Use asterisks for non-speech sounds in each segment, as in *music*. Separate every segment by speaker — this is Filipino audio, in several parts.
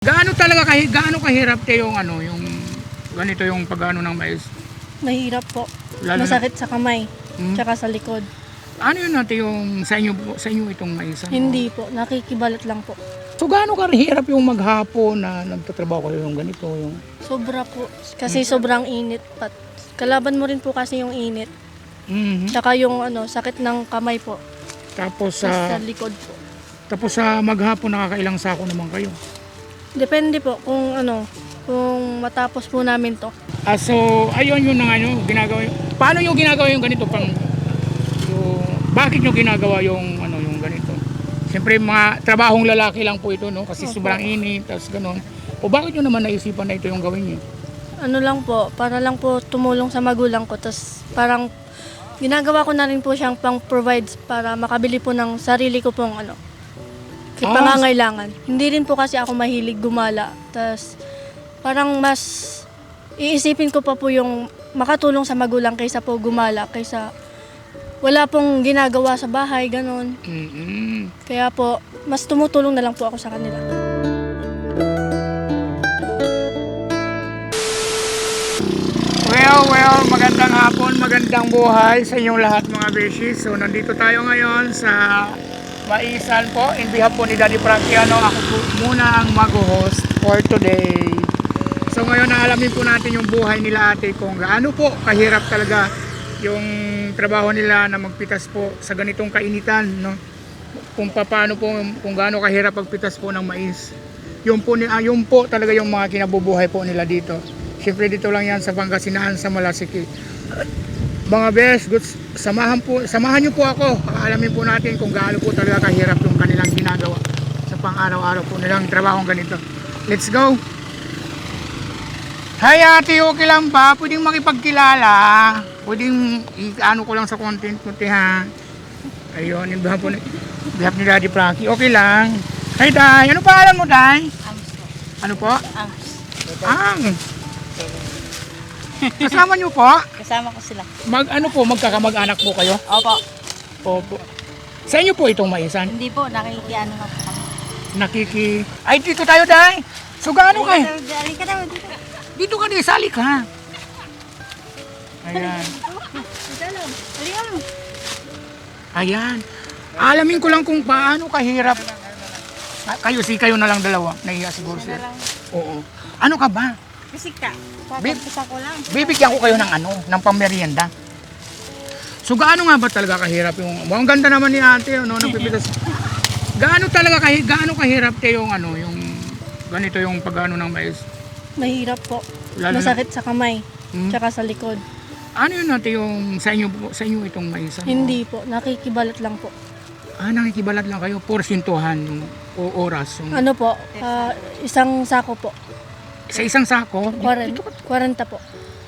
Speaker 1: Gaano talaga kahi, gaano kahirap te yung ano, yung ganito yung pagano ng mais?
Speaker 2: Mahirap po.
Speaker 1: Lalo na-
Speaker 2: Masakit sa kamay,
Speaker 1: Hmm?
Speaker 2: tsaka sa likod.
Speaker 1: Ano yun natin yung sa inyo po- sa inyo itong mais? ano?
Speaker 2: Hindi po, nakikibalat lang po.
Speaker 1: So gaano kahirap yung maghapon na nagtatrabaho kayo yung ganito yung
Speaker 2: Sobra po. Kasi sobrang init. Pat. Kalaban mo rin po kasi yung init.
Speaker 1: Mhm.
Speaker 2: Tsaka yung ano, sakit ng kamay po.
Speaker 1: Tapos
Speaker 2: Sa,
Speaker 1: sa
Speaker 2: sa likod po.
Speaker 1: tapos sa maghapon nakakailang sako naman kayo.
Speaker 2: Depende po kung ano, kung matapos po namin to.
Speaker 1: Ah, so ayun yun na ano, ginagawa yung, paano yung ginagawa yung ganito pang yung, bakit nyo ginagawa yung ano yung ganito? Siyempre mga trabahong lalaki lang po ito no kasi
Speaker 2: Opo.
Speaker 1: sobrang init tapos ganun. O bakit nyo naman naisipan na ito yung gawin nyo?
Speaker 2: Ano lang po, para lang po tumulong sa magulang ko. Tapos parang ginagawa ko na rin po siyang pang provide para makabili po ng sarili ko pong ano,
Speaker 1: Ah,
Speaker 2: pangangailangan. Hindi rin po kasi ako mahilig gumala. Tapos parang mas iisipin ko pa po yung makatulong sa magulang kaysa po gumala, kaysa wala pong ginagawa sa bahay, ganun.
Speaker 1: Mm-mm.
Speaker 2: Kaya po, mas tumutulong na lang po ako sa kanila.
Speaker 1: Well, well, magandang hapon, magandang buhay sa inyong lahat mga beshi. So, nandito tayo ngayon sa Maisan po. In behalf po ni Daddy Frankiano, ako po muna ang mag-host for today. So, ngayon naalamin po natin yung buhay nila ate kung gaano po kahirap talaga yung trabaho nila na magpitas po sa ganitong kainitan, no? Kung paano po, kung gaano kahirap pagpitas po ng mais. Yung po, ah, yung po talaga yung mga kinabubuhay po nila dito. Siyempre dito lang yan sa Pangasinan, sa Malasiki. Mga best, goods, samahan po, samahan niyo po ako. Alamin po natin kung gaano po talaga kahirap yung kanilang ginagawa sa pang-araw-araw po nilang trabahong ganito. Let's go! Hi ate, okay lang ba? Pwedeng makipagkilala. Pwedeng i-ano ko lang sa content ko, ha. Ayun, yung behalf po ni, behalf ni Daddy Frankie. Okay lang. Hi, Day. Ano pangalan mo, Day? Ano po? Ang. Kasama niyo po?
Speaker 3: Kasama ko sila.
Speaker 1: Mag ano po, magkakamag-anak po kayo?
Speaker 3: Opo.
Speaker 1: Opo. Sa inyo po itong maisan?
Speaker 3: Hindi po, nakikiano na po kami.
Speaker 1: Nakiki... Ay, dito tayo, Day. So, gaano kayo?
Speaker 3: Dali ka daw, dito.
Speaker 1: Dito ka, Day. Sali ka. Ayan.
Speaker 3: Dali ka mo.
Speaker 1: Ayan. Alamin ko lang kung paano kahirap. Ah, Kayo, si kayo na lang dalawa. Nahiya siguro
Speaker 3: Na
Speaker 1: sila. Oo. Ano ka ba?
Speaker 3: Bisik ka.
Speaker 1: Babe.
Speaker 3: Papagpisa ko lang.
Speaker 1: Bibigyan ko kayo ng ano, ng pamerienda. So gaano nga ba talaga kahirap yung, ang ganda naman ni ate, ano, *laughs* nagpipitas. gaano talaga kahi, gaano kahirap te yung ano, yung ganito yung pagano ng mais.
Speaker 2: Mahirap po.
Speaker 1: Lalo na-
Speaker 2: Masakit sa kamay,
Speaker 1: Hmm?
Speaker 2: tsaka sa likod.
Speaker 1: Ano yun natin yung sa inyo sa inyo itong mais? ano?
Speaker 2: Hindi po, nakikibalat lang po.
Speaker 1: Ah, nakikibalat lang kayo porsintuhan yung o oras. Yung,
Speaker 2: Ano po, ah, isang sako po.
Speaker 1: Sa isang sako,
Speaker 2: 40, 40 po.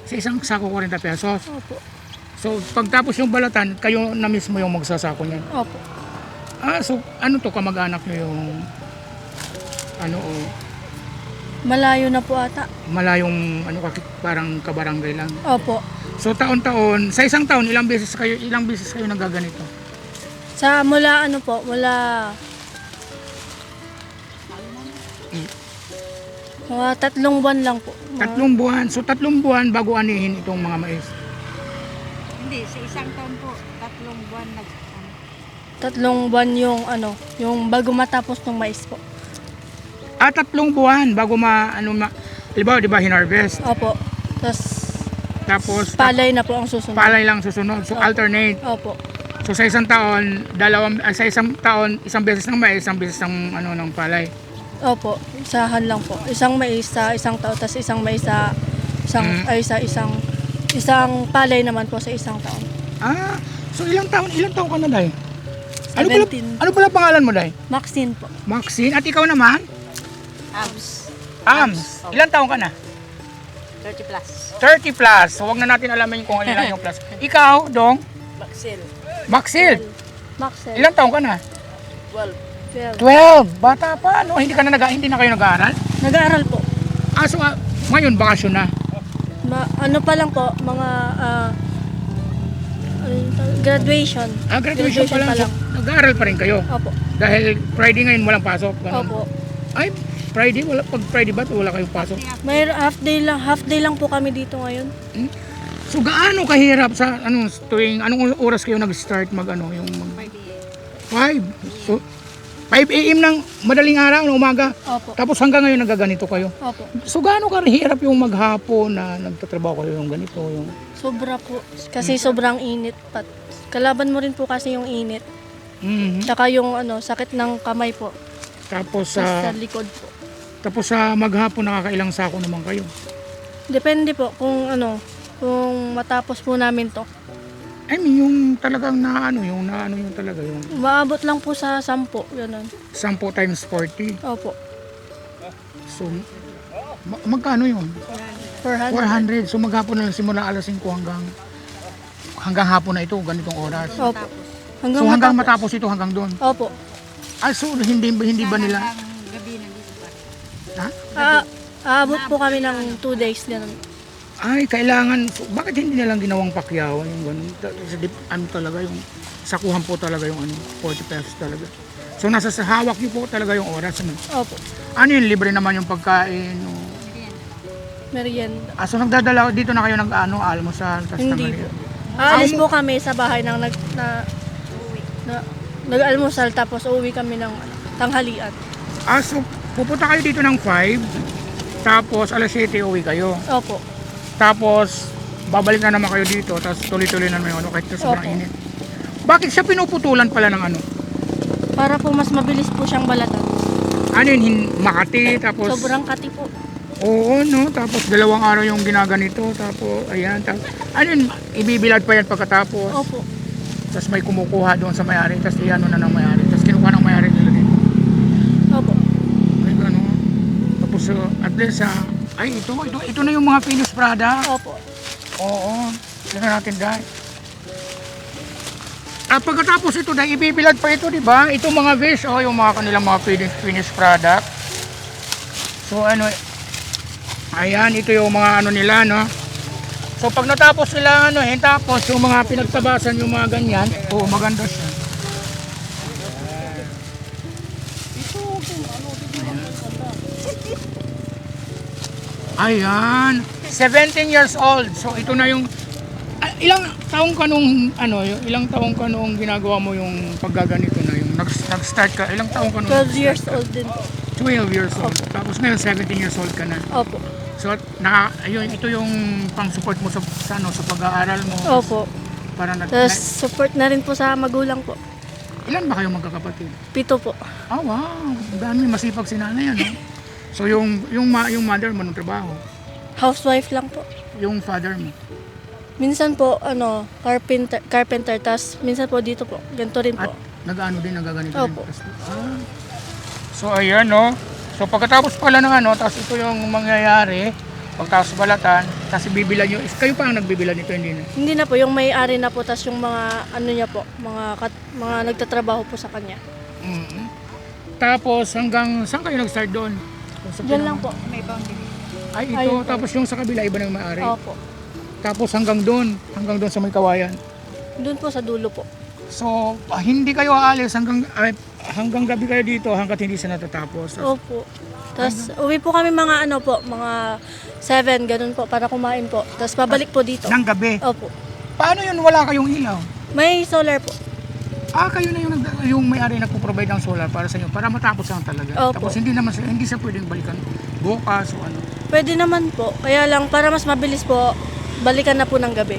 Speaker 1: sa isang sako 40 pesos.
Speaker 2: Opo.
Speaker 1: So pagtapos yung balatan, kayo na mismo yung magsasako niyan.
Speaker 2: Opo.
Speaker 1: Ah, so ano to kamag-anak nyo yung ano o
Speaker 2: Malayo na po ata.
Speaker 1: malayong ano parang kabarangay lang.
Speaker 2: Opo.
Speaker 1: So taon-taon, sa isang taon ilang beses kayo ilang beses kayo nagaganito?
Speaker 2: Sa mula ano po, mula mga tatlong buwan lang po. Mga-
Speaker 1: Tatlong buwan. So tatlong buwan bago anihin itong mga mais.
Speaker 3: Hindi, sa isang taon po, tatlong buwan nag... ano.
Speaker 2: Tatlong buwan yung ano, yung bago matapos ng mais po.
Speaker 1: Ah, tatlong buwan bago ma ano ma Diba, di ba hinarvest?
Speaker 2: Opo. Tapos
Speaker 1: Tapos
Speaker 2: palay na po ang susunod.
Speaker 1: palay lang susunod. So alternate.
Speaker 2: Opo.
Speaker 1: So sa isang taon, dalawang ah, sa isang taon, isang beses ng mais, isang beses ng ano ng palay.
Speaker 2: Opo, isahan lang po. Isang mais sa isang taon, tapos isang mais sa isang
Speaker 1: Mm.
Speaker 2: ay sa isang isang palay naman po sa isang taon.
Speaker 1: Ah, so ilang taon, ilang taon ka na, Day? Ano pala,
Speaker 2: 17.
Speaker 1: ano pala pangalan mo, Day?
Speaker 2: Maxine po.
Speaker 1: Maxine. At ikaw naman?
Speaker 3: Abs.
Speaker 1: Ams. Ilang taon ka na?
Speaker 3: 30 plus.
Speaker 1: 30 plus. So, wag na natin alamin kung ilan yung plus. *laughs* Ikaw, Dong?
Speaker 3: Baxil.
Speaker 1: Maxil.
Speaker 2: Maxine.
Speaker 1: Ilang taon ka na?
Speaker 3: 12.
Speaker 2: 12.
Speaker 1: 12. Bata pa, no? Hindi ka na nag hindi na kayo nag-aaral?
Speaker 2: Nag-aaral po.
Speaker 1: Ah, so, ah, ngayon, bakasyon na.
Speaker 2: Ma- ano pa lang po, mga ah, ano yung tawag? graduation.
Speaker 1: Ah, graduation, pa lang. So, nag-aaral pa rin kayo.
Speaker 2: Opo.
Speaker 1: Dahil Friday ngayon walang pasok. Ganun.
Speaker 2: Opo.
Speaker 1: Ay, Friday, wala, pag Friday ba, wala kayong pasok?
Speaker 2: May half day lang, half day lang po kami dito ngayon.
Speaker 1: So gaano kahirap sa ano tuwing anong oras kayo nag-start mag ano yung mag 5. So 5 AM ng madaling araw ng umaga.
Speaker 2: Opo.
Speaker 1: Tapos hanggang ngayon nagaganito kayo.
Speaker 2: Opo.
Speaker 1: So gaano kahirap yung maghapon na nagtatrabaho kayo yung ganito yung
Speaker 2: Sobra po. Kasi sobrang init. Pat. Kalaban mo rin po kasi yung init.
Speaker 1: Mhm.
Speaker 2: Tsaka yung ano, sakit ng kamay po.
Speaker 1: Tapos
Speaker 2: Sa,
Speaker 1: sa
Speaker 2: sa likod po.
Speaker 1: tapos sa maghapon nakakailang sako naman kayo.
Speaker 2: Depende po kung ano, kung matapos po namin to.
Speaker 1: I mean yung talagang na ano yung na ano yung talaga yung
Speaker 2: Maabot lang po sa 10, ganun.
Speaker 1: 10 times 40.
Speaker 2: Opo.
Speaker 1: So ma- magkano yun? 400.
Speaker 2: 400.
Speaker 1: So maghapon na lang simula alas 5 hanggang hanggang hapon na ito, ganitong oras.
Speaker 2: Opo.
Speaker 1: so hanggang matapos ito hanggang doon.
Speaker 2: Opo.
Speaker 1: Ah, so hindi hindi ba nila
Speaker 3: Hanggang gabi na dito pa.
Speaker 1: ha?
Speaker 2: Ah, aabot po kami ng 2 days, ganun.
Speaker 1: Ay, kailangan so, bakit hindi nilang ginawang pakyawan yung ganun? Ta- sa dip- Ano talaga yung sakuhan po talaga yung ano, 40 pesos talaga. So nasa sa hawak niyo po talaga yung oras ano.
Speaker 2: Opo.
Speaker 1: Ano yun, libre naman yung pagkain. O,
Speaker 2: Merienda.
Speaker 1: ah, so nagdadala dito na kayo nag ano, almusal, tas
Speaker 2: Hindi po. Aalis po kami sa bahay nang nag na, na nag-almusal tapos uuwi kami ng tanghalian.
Speaker 1: Ah, so pupunta kayo dito ng 5, tapos alas 7 uwi kayo.
Speaker 2: Opo.
Speaker 1: Tapos, babalik na naman kayo dito, tapos tuloy-tuloy na naman yung ano, kahit na sobrang
Speaker 2: Opo.
Speaker 1: init. Bakit siya pinuputulan pala ng ano?
Speaker 2: Para po mas mabilis po siyang balatan.
Speaker 1: Ano yun, hin- Makati, tapos...
Speaker 2: Sobrang kati po.
Speaker 1: Oo, no? Tapos dalawang araw yung ginaganito, tapos, ayan, tapos... Ano yun, ibibilad pa yan pagkatapos.
Speaker 2: Opo.
Speaker 1: Tapos may kumukuha doon sa may-ari, tapos iyan na ng may-ari. Tapos kinukuha ng may-ari nila din.
Speaker 2: Opo.
Speaker 1: Ay, gano'n. Tapos, uh, at least, ah, ay, ito, ito, ito na yung mga finished product.
Speaker 2: Opo.
Speaker 1: Oo, tingnan natin dahil. At pagkatapos ito dahil ibibilad pa ito, di ba? Ito mga fish, oh, yung mga kanilang mga finished, finished product. So ano, ayan, ito yung mga ano nila, no? So pag natapos sila, ano, eh, tapos yung mga pinagtabasan, yung mga ganyan, oh, maganda siya. Ayan. 17 years old. So ito na yung Ah, ilang taong ka nung ano, yung ilang taong ka nung ginagawa mo yung paggaganito na yung nag, nag-start ka, ilang taong ka nung
Speaker 2: 12 years old din po.
Speaker 1: 12 years old. Tapos ngayon 17 years old ka na.
Speaker 2: Opo.
Speaker 1: So naka, ayun, ito yung pang-support mo sa, sa, ano, sa pag-aaral mo.
Speaker 2: Opo.
Speaker 1: Para na,
Speaker 2: Tapos support na rin po sa magulang po.
Speaker 1: ilan ba kayong magkakapatid?
Speaker 2: Pito po.
Speaker 1: Ah, wow. Dami masipag si nanay, ano? So yung yung ma, yung mother mo ng trabaho,
Speaker 2: Housewife lang po.
Speaker 1: yung father mo.
Speaker 2: Minsan po, ano, carpenter, carpenter, tas minsan po dito po, ganito rin
Speaker 1: At
Speaker 2: po.
Speaker 1: nag-ano din, nagaganito
Speaker 2: Opo.
Speaker 1: din. Ah. So ayan no. So pagkatapos pala ng ano, tapos ito yung mangyayari, pagkatapos balatan, tapos bibilan nyo, is kayo pa ang nagbibilan nito, hindi na.
Speaker 2: Hindi na po, yung may-ari na po, tas yung mga, ano niya po, mga, kat, mga nagtatrabaho po sa kanya.
Speaker 1: Mhm. Tapos hanggang, saan kayo nag-start doon? Sa
Speaker 2: Diyan lang po.
Speaker 3: May boundary.
Speaker 1: Ay ito,
Speaker 2: Ayun po.
Speaker 1: tapos yung sa kabila, iba nang maaari.
Speaker 2: Opo.
Speaker 1: Tapos hanggang doon, hanggang doon sa may kawayan.
Speaker 2: Doon po sa dulo po.
Speaker 1: So, ah, hindi kayo aalis hanggang, ay, hanggang gabi kayo dito, hanggat hindi siya natatapos. Tapos,
Speaker 2: Opo. Tapos uwi po kami mga ano po, mga 7, ganun po, para kumain po. Tapos pabalik po dito.
Speaker 1: ng gabi.
Speaker 2: Opo.
Speaker 1: Paano yun wala kayong ilaw?
Speaker 2: May solar po.
Speaker 1: Ah, kayo na yung, nag- yung may-ari nagpo-provide ng solar para sa inyo, para matapos lang talaga.
Speaker 2: Opo.
Speaker 1: Tapos hindi naman siya, hindi siya pwedeng balikan bukas o ano.
Speaker 2: Pwede naman po. Kaya lang, para mas mabilis po, balikan na po ng gabi.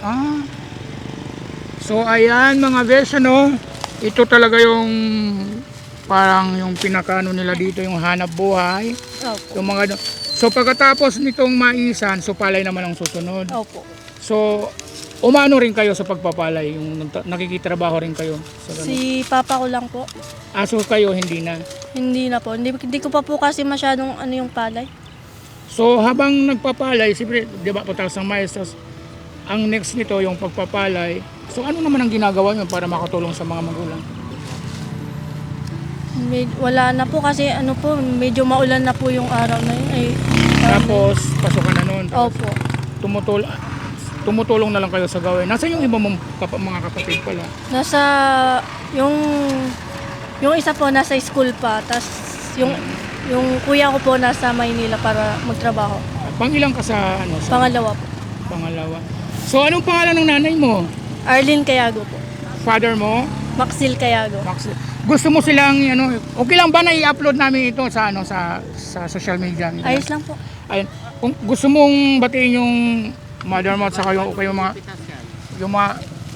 Speaker 1: Ah. So ayan mga besh, ano, ito talaga yung parang yung pinakano nila dito, yung hanap buhay.
Speaker 2: Opo.
Speaker 1: Yung mga, so pagkatapos nitong maisan, so palay naman ang susunod.
Speaker 2: Opo.
Speaker 1: So, umano rin kayo sa pagpapalay, yung nagta- nakikitrabaho rin kayo sa ganun.
Speaker 2: Si papa ko lang po.
Speaker 1: Aso kayo, hindi na.
Speaker 2: Hindi na po. Hindi, hindi ko pa po kasi masyadong ano yung palay.
Speaker 1: So habang nagpapalay, siyempre, di ba, pataas ng maestros, ang next nito yung pagpapalay. So ano naman ang ginagawa nyo para makatulong sa mga magulang?
Speaker 2: Med- wala na po kasi ano po, medyo maulan na po yung araw na yun. Ay,
Speaker 1: Tapos, pasokan na nun.
Speaker 2: Opo.
Speaker 1: Tumutol, tumutulong na lang kayo sa gawin. Nasaan yung iba mong kap- mga kapatid pala?
Speaker 2: Nasa, yung, yung isa po nasa school pa, tas yung Yung kuya ko po nasa Maynila para magtrabaho.
Speaker 1: Pang ilang ka sa ano sa
Speaker 2: Pangalawa po.
Speaker 1: pangalawa? So anong pangalan ng nanay mo?
Speaker 2: Arlene Cayago po.
Speaker 1: Father mo?
Speaker 2: Maxil Cayago.
Speaker 1: Max. Gusto mo silang ano, okay lang ba na i-upload namin ito sa ano sa sa social media?
Speaker 2: Ayos lang po.
Speaker 1: Ayun. Kung gusto mong batiin yung mother mo at saka yung, yung mga yung mga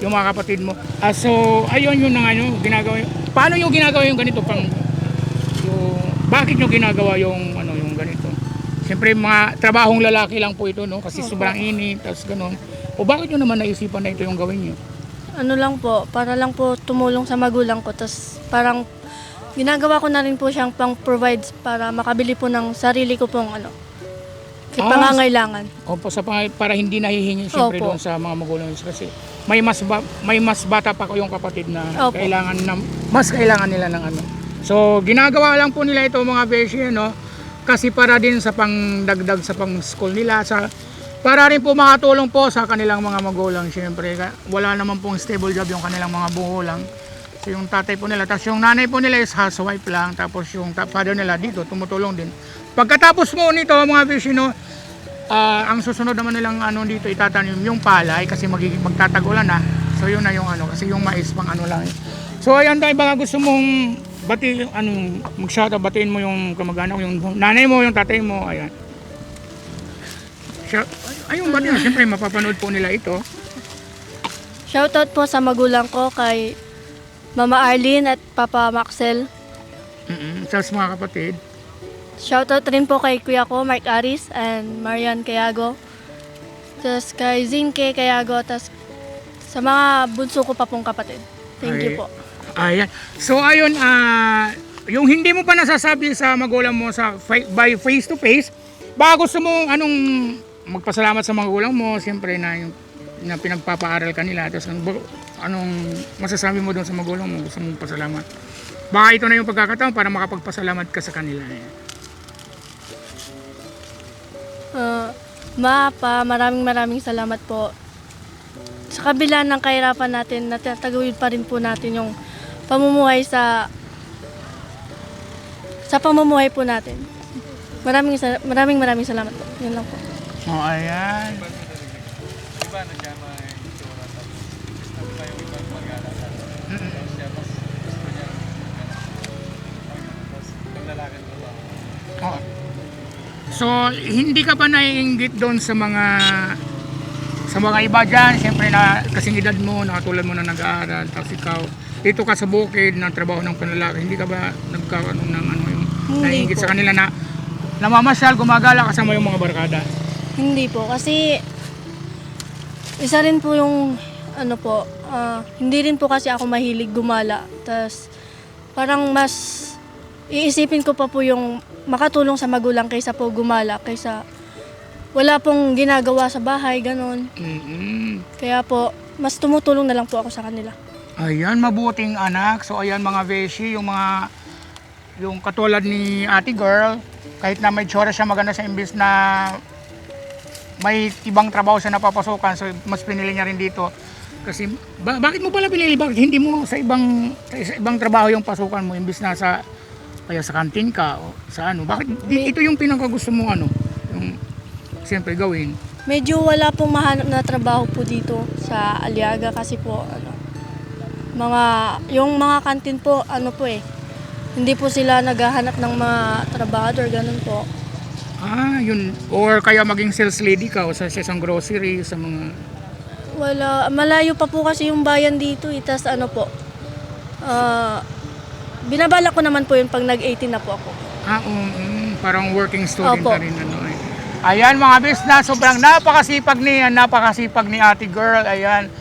Speaker 1: yung mga kapatid mo. Ah, so ayun yun ang ano ginagawa. yun. Paano yung ginagawa yung ganito pang yung bakit nyo ginagawa yung ano yung ganito? Siyempre mga trabahong lalaki lang po ito no kasi sobrang init tapos ganun. O bakit nyo naman naisipan na ito yung gawin nyo?
Speaker 2: Ano lang po, para lang po tumulong sa magulang ko. Tapos parang ginagawa ko na rin po siyang pang-provide para makabili po ng sarili ko pong ano,
Speaker 1: Ah,
Speaker 2: pangangailangan.
Speaker 1: Opo, sa pang, para hindi nahihingi siyempre
Speaker 2: Opo.
Speaker 1: doon sa mga magulang nyo. kasi may mas ba, may mas bata pa ko yung kapatid na
Speaker 2: Opo.
Speaker 1: kailangan na mas kailangan nila ng ano. So ginagawa lang po nila ito mga beshi no kasi para din sa pangdagdag sa pang school nila sa para rin po makatulong po sa kanilang mga magulang siyempre Ka- wala naman pong stable job yung kanilang mga buhulang so yung tatay po nila tapos yung nanay po nila is housewife lang tapos yung father nila dito tumutulong din pagkatapos mo nito mga beshi no Ah, ang susunod naman nilang ano dito itatanim yung palay kasi magiging magtatagulan na. So yun na yung ano kasi yung mais pang ano lang. eh. So ayan tayo baka gusto mong bati ano mag-shoutout batiin mo yung kamag-anak yung nanay mo yung tatay mo ayan. Shout, ay, ayun bati siyempre mapapanood po nila ito.
Speaker 2: Shoutout po sa magulang ko kay Mama Arlene at Papa Maxel.
Speaker 1: Mm sa mga kapatid.
Speaker 2: Shoutout rin po kay kuya ko, Mark Aris and Marian Cayago. Tapos kay Zinke Cayago. Tapos sa mga bunso ko pa pong kapatid. Thank
Speaker 1: Ay.
Speaker 2: you po.
Speaker 1: Ayan. So ayun, ah yung hindi mo pa nasasabi sa magulang mo sa fa- by face to face, baka gusto mo anong magpasalamat sa magulang mo, siyempre na yung na pinagpapaaral ka nila. Tapos anong, masasabi mo doon sa magulang mo? Gusto mong pasalamat? Baka ito na yung pagkakataon para makapagpasalamat ka sa kanila. eh.
Speaker 2: Uh, ma, pa, maraming maraming salamat po. Sa kabila ng kahirapan natin, natatagawid pa rin po natin yung pamumuhay sa sa pamumuhay po natin. Maraming maraming maraming salamat po. Yun lang po.
Speaker 1: Oh, ayan. Oo. So, hindi ka pa naiinggit doon sa mga sa mga iba dyan, siyempre na kasing edad mo, nakatulad mo na nag-aaral, tapos ikaw, dito ka sa bukid ng trabaho ng panlalaki, hindi ka ba nagkakaroon ng ano yung naiinggit sa kanila na namamasyal, gumagala kasama yung mga barkada?
Speaker 2: Hindi po kasi isa rin po yung ano po, ah, hindi rin po kasi ako mahilig gumala. Tas parang mas iisipin ko pa po yung makatulong sa magulang kaysa po gumala, kaysa wala pong ginagawa sa bahay, ganon.
Speaker 1: mm
Speaker 2: Kaya po, mas tumutulong na lang po ako sa kanila.
Speaker 1: Ayan, mabuting anak. So ayan mga beshi, yung mga yung katulad ni ate girl, kahit na may tsura siya maganda sa imbis na may ibang trabaho siya napapasukan, so mas pinili niya rin dito. Kasi ba- bakit mo pala pinili? Bakit hindi mo sa ibang sa ibang trabaho yung pasukan mo imbis na sa kaya sa kantin ka o sa ano? Bakit di- ito yung pinakagusto mong ano? Yung siyempre gawin.
Speaker 2: Medyo wala pong mahanap na trabaho po dito sa Aliaga kasi po ano mga yung mga kantin po ano po eh hindi po sila naghahanap ng mga trabahador ganun po.
Speaker 1: Ah, yun. Or kaya maging sales lady ka o sa, sa isang grocery, sa mga
Speaker 2: Wala malayo pa po kasi yung bayan dito eh tas ano po ah binabalak ko naman po yun pag nag-18 na po ako.
Speaker 1: Ah, um, um, parang working student
Speaker 2: Opo.
Speaker 1: ka rin. Ano, eh. Ayan mga bisna, sobrang napakasipag ni, napakasipag ni ate girl. Ayan.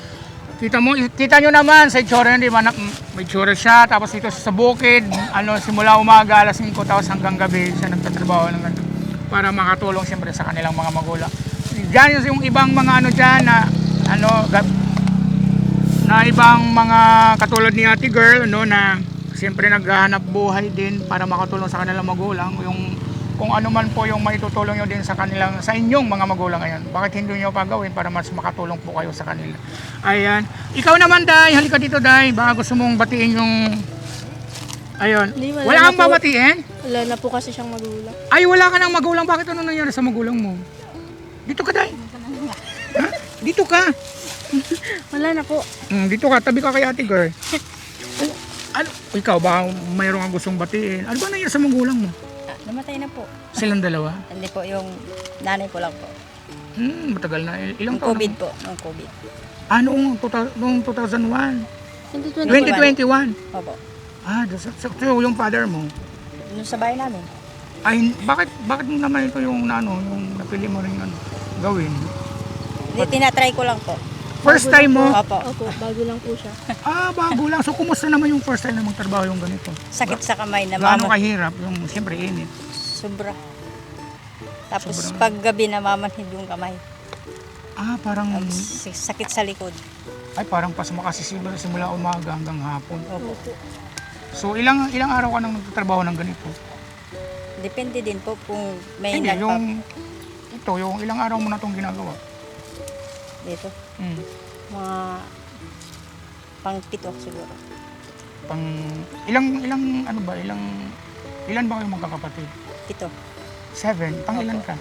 Speaker 1: Kita mo, kita nyo naman sa itsura yun, di ba? Na, may itsura siya, tapos ito sa bukid, ano, simula umaga, alas 5, tapos hanggang gabi siya nagtatrabaho ng ganito para makatulong siyempre sa kanilang mga magulang. Diyan yung ibang mga ano dyan na, ano, ga- na ibang mga katulad ni ate girl no na siyempre naghahanap buhay din para makatulong sa kanilang magulang yung kung ano man po yung maitutulong nyo din sa kanilang sa inyong mga magulang ayan bakit hindi nyo pa gawin para mas makatulong po kayo sa kanila ayan ikaw naman Day halika dito Day baka gusto mong batiin yung Ayun.
Speaker 2: Hindi, wala
Speaker 1: Wala kang babatiin?
Speaker 2: Wala na po kasi siyang magulang.
Speaker 1: Ay, wala ka ng magulang. Bakit ano nangyari sa magulang mo? Dito ka, Day. Dito ka.
Speaker 2: Wala na po.
Speaker 1: Mm, dito ka, tabi ka kay ate girl. *laughs* Ano, ikaw ba mayroon kang gustong batiin? Ano ba nangyari sa magulang mo?
Speaker 3: Ah, namatay na po.
Speaker 1: Silang dalawa?
Speaker 3: Hindi po yung nanay ko lang po.
Speaker 1: Hmm, matagal na. Il- Ilang
Speaker 3: Nung
Speaker 1: taon?
Speaker 3: COVID po. Nung COVID.
Speaker 1: Ah, noong, tuta- noong 2001.
Speaker 2: 2020.
Speaker 1: 2021.
Speaker 3: Opo.
Speaker 1: Ah, so, so, so yung father mo.
Speaker 3: Nung sa bahay namin.
Speaker 1: Ay, bakit bakit mo naman ito yung ano, yung napili mo rin ano, gawin?
Speaker 3: Hindi, tinatry ko lang po.
Speaker 1: First time mo?
Speaker 3: Opo.
Speaker 2: Opo, bago lang po siya.
Speaker 1: Ah, bago lang. So, kumusta naman yung first time na magtrabaho yung ganito?
Speaker 3: Sakit sa kamay na
Speaker 1: Gaano
Speaker 3: mama.
Speaker 1: kahirap? Yung, siyempre, init.
Speaker 3: Sobra. Tapos
Speaker 1: Sobrang-
Speaker 3: pag gabi namamanhid yung kamay.
Speaker 1: Ah, parang,
Speaker 3: Tapos sakit sa likod.
Speaker 1: ay, parang pas makasisimula simula umaga hanggang hapon.
Speaker 3: Opo.
Speaker 1: So, ilang ilang araw ka nang nagtatrabaho ng ganito?
Speaker 3: Depende din po kung may
Speaker 1: Hindi,
Speaker 3: nagpa...
Speaker 1: yung, ito, yung ilang araw mo na itong ginagawa.
Speaker 3: Dito.
Speaker 1: Hmm.
Speaker 3: Mga pang pito siguro.
Speaker 1: Pang, ilang, ilang, ano ba, ilang, ilan ba kayong magkakapatid?
Speaker 3: Pito.
Speaker 1: Seven? Pang ilan ka?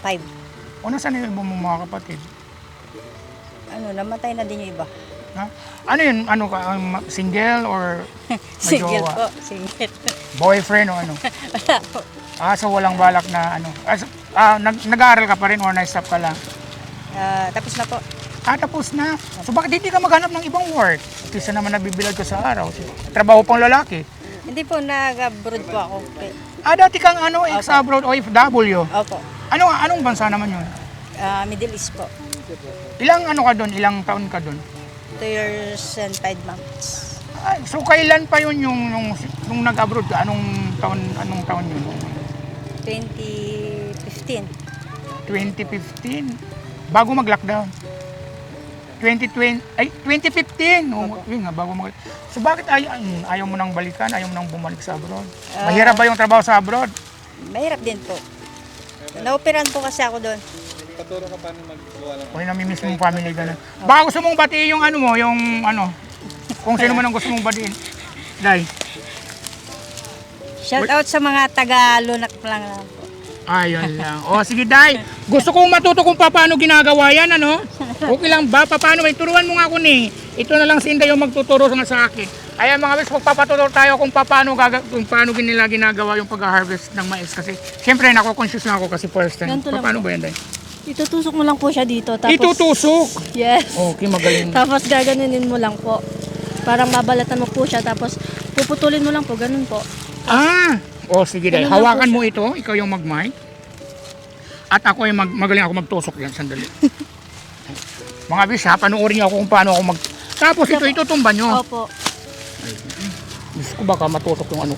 Speaker 3: Five.
Speaker 1: O nasaan yung iba mong mga kapatid?
Speaker 3: Ano, namatay na din yung iba.
Speaker 1: Ha? Ano yun? Ano ka? um, single or *laughs* may
Speaker 3: Single
Speaker 1: jowa?
Speaker 3: po. Single. *laughs*
Speaker 1: Boyfriend o ano?
Speaker 3: Wala po.
Speaker 1: Ah, so walang balak na ano? Ah, so- ah, nag, nag-aaral ka pa rin or na-stop ka lang?
Speaker 3: Ah, tapos na po.
Speaker 1: Ah, tapos na. So bakit hindi ka maghanap ng ibang work? Kisa naman nabibilad ka sa araw. Trabaho pang lalaki.
Speaker 3: Hindi po, nag-abroad po ako.
Speaker 1: Ah, dati kang ano, ex-abroad OFW.
Speaker 3: Opo.
Speaker 1: Ano, anong bansa naman yun?
Speaker 3: Ah, Middle East po.
Speaker 1: Ilang ano ka doon? Ilang taon ka doon?
Speaker 3: Two years and five months.
Speaker 1: Ah, so kailan pa yun yung nung, nung nag-abroad ka? Anong taon anong taon yun?
Speaker 3: 2015.
Speaker 1: 2015. Bago mag-lockdown. 2020 ay 2015. Oh, yun nga bago mag So bakit ay, ay- ayaw mo nang balikan? Ayaw mo nang bumalik sa abroad?
Speaker 3: Ah.
Speaker 1: Mahirap ba yung trabaho sa abroad?
Speaker 3: Mahirap din po. Naoperan po kasi ako doon.
Speaker 1: O namimiss mong family ka na. Baka gusto mong batiin yung ano mo, yung ano, kung sino man ang gusto mong batiin. Dai.
Speaker 3: Shout out sa mga taga-lunak lang lang.
Speaker 1: Ayun lang. O sige, Day. Gusto kong matuto kung paano ginagawa yan, ano? Okay lang ba? Paano? May turuan mo nga ako ni. Ito na lang si Inday yung magtuturo sa akin. Ayan mga bis, magpapatuturo tayo kung paano, kung paano nila ginagawa yung pag-harvest ng mais. Kasi, syempre, nako-conscious na ako kasi first time.
Speaker 2: Ganito lang
Speaker 1: Paano ba yan, Day?
Speaker 2: Itutusok mo lang po siya dito. Tapos,
Speaker 1: Itutusok.
Speaker 2: Yes.
Speaker 1: Okay, magaling.
Speaker 2: Tapos gaganunin mo lang po. Parang babalatan mo po siya. Tapos puputulin mo lang po. Ganun po.
Speaker 1: Ah! O sige,
Speaker 2: lang
Speaker 1: Hawakan mo ito. Ikaw yung mag-mic. At ako yung mag magaling ako magtusok yan. Sandali. *laughs* mga bis, ha? Panoorin niyo ako kung paano ako mag... Tapos ito, itutumba nyo.
Speaker 2: Opo.
Speaker 1: Gusto ko baka matutok yung ano.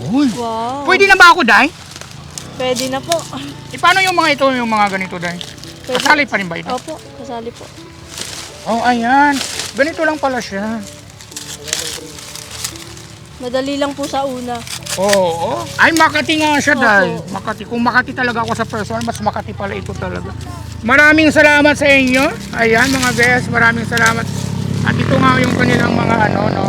Speaker 1: Uy,
Speaker 2: Wow.
Speaker 1: pwede na ba ako, Day?
Speaker 2: Pwede na po.
Speaker 1: E paano yung mga ito, yung mga ganito, Day?
Speaker 2: Pwede.
Speaker 1: Kasali pa rin ba ito?
Speaker 2: Opo. Kasali po.
Speaker 1: Oh, ayan. Ganito lang pala siya.
Speaker 2: Madali lang po sa una.
Speaker 1: Oo. Ay, Makati nga siya,
Speaker 2: Opo.
Speaker 1: Day. Makati. Kung Makati talaga ako sa personal, mas Makati pala ito talaga. Maraming salamat sa inyo. Ayan, mga guys, maraming salamat. At ito nga yung kanilang mga ano, no.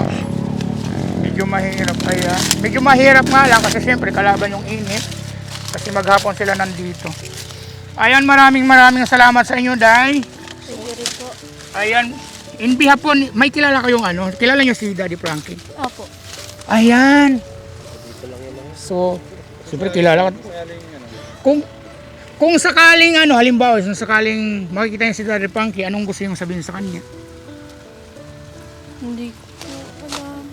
Speaker 1: Medyo mahirap kaya. Medyo mahirap nga lang kasi syempre kalaban yung init. Kasi maghapon sila nandito. Ayan, maraming maraming salamat sa inyo, Day. Ayan, in behalf po, ni- may kilala kayong ano? Kilala niyo si Daddy Frankie?
Speaker 2: Opo.
Speaker 1: Ayan. So, siyempre kilala ka. Kung kung sakaling ano, halimbawa, kung sakaling makikita niyo si Daddy Frankie, anong gusto niyong sabihin sa kanya?
Speaker 2: Hindi ko alam.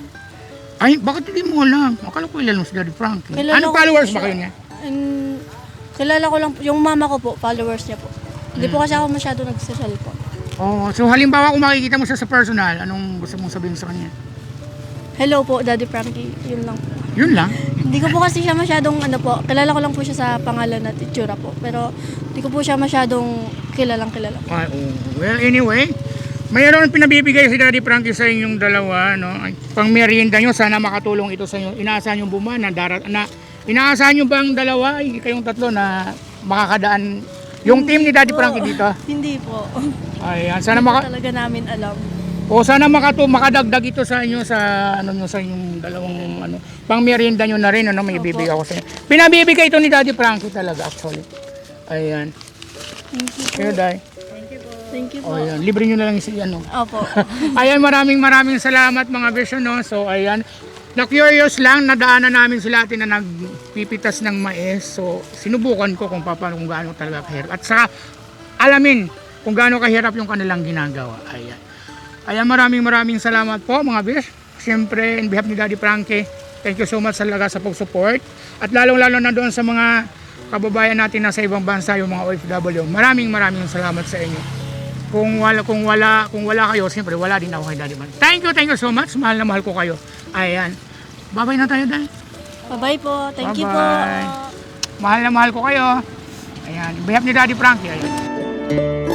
Speaker 1: Ay, bakit hindi mo alam? Akala ko ilan mo si Daddy Frankie.
Speaker 2: Kilala
Speaker 1: Anong
Speaker 2: ko
Speaker 1: followers
Speaker 2: siya.
Speaker 1: ba kayo niya?
Speaker 2: And, kilala ko lang po. Yung mama ko po, followers niya po. Hindi po kasi ako masyado nagsiselfon.
Speaker 1: Oh, so halimbawa kung makikita mo siya sa personal, anong gusto mong sabihin sa kanya?
Speaker 2: Hello po, Daddy Frankie. Yun lang po.
Speaker 1: Yun lang.
Speaker 2: Hindi ko po kasi siya masyadong ano po, kilala ko lang po siya sa pangalan at itsura po. Pero hindi ko po siya masyadong kilalang kilala.
Speaker 1: Ay, oh. Well, anyway, mayroon pinabibigay si Daddy Frankie sa inyong dalawa, no? Ay, Pang merienda nyo, sana makatulong ito sa inyo. Inaasahan nyo buma na darat na inaasahan nyo bang dalawa, ay kayong tatlo na makakadaan Yung team ni Daddy Frankie dito.
Speaker 2: Hindi po.
Speaker 1: Ayan, sana
Speaker 2: Hindi po
Speaker 1: maka
Speaker 2: talaga namin alam.
Speaker 1: o sana makatu makadagdag ito sa inyo sa ano nyo sa inyong dalawang ano pang merienda nyo na rin ano may
Speaker 2: Opo.
Speaker 1: ibibigay ako sa inyo. Pinabibigay ito ni Daddy Frankie talaga actually. Ayan.
Speaker 2: Thank you po.
Speaker 1: Kaya dai.
Speaker 2: Thank you po.
Speaker 1: O ayan, libre nyo na lang si ano.
Speaker 2: Opo. *laughs*
Speaker 1: ayan, maraming maraming salamat mga vision no. So ayan, na-curious lang, nadaanan namin sila atin na nagpipitas ng mais. So sinubukan ko kung paano kung gaano talaga kahirap. At sa alamin kung gaano kahirap yung kanilang ginagawa. Ayan. Ayan, maraming maraming salamat po mga bish. Siyempre, in behalf ni Daddy Frankie, thank you so much talaga sa pag-support. At lalong-lalo na doon sa mga kababayan natin na sa ibang bansa, yung mga OFW. Maraming maraming salamat sa inyo kung wala kung wala kung wala kayo siyempre wala din ako kay Daddy Man. Thank you, thank you so much. Mahal na mahal ko kayo. Ayan. Bye-bye na tayo, Dan.
Speaker 2: Bye-bye po. Thank you po.
Speaker 1: Bye-bye. Mahal na mahal ko kayo. Ayan, in behalf ni Daddy Frankie. Ayan.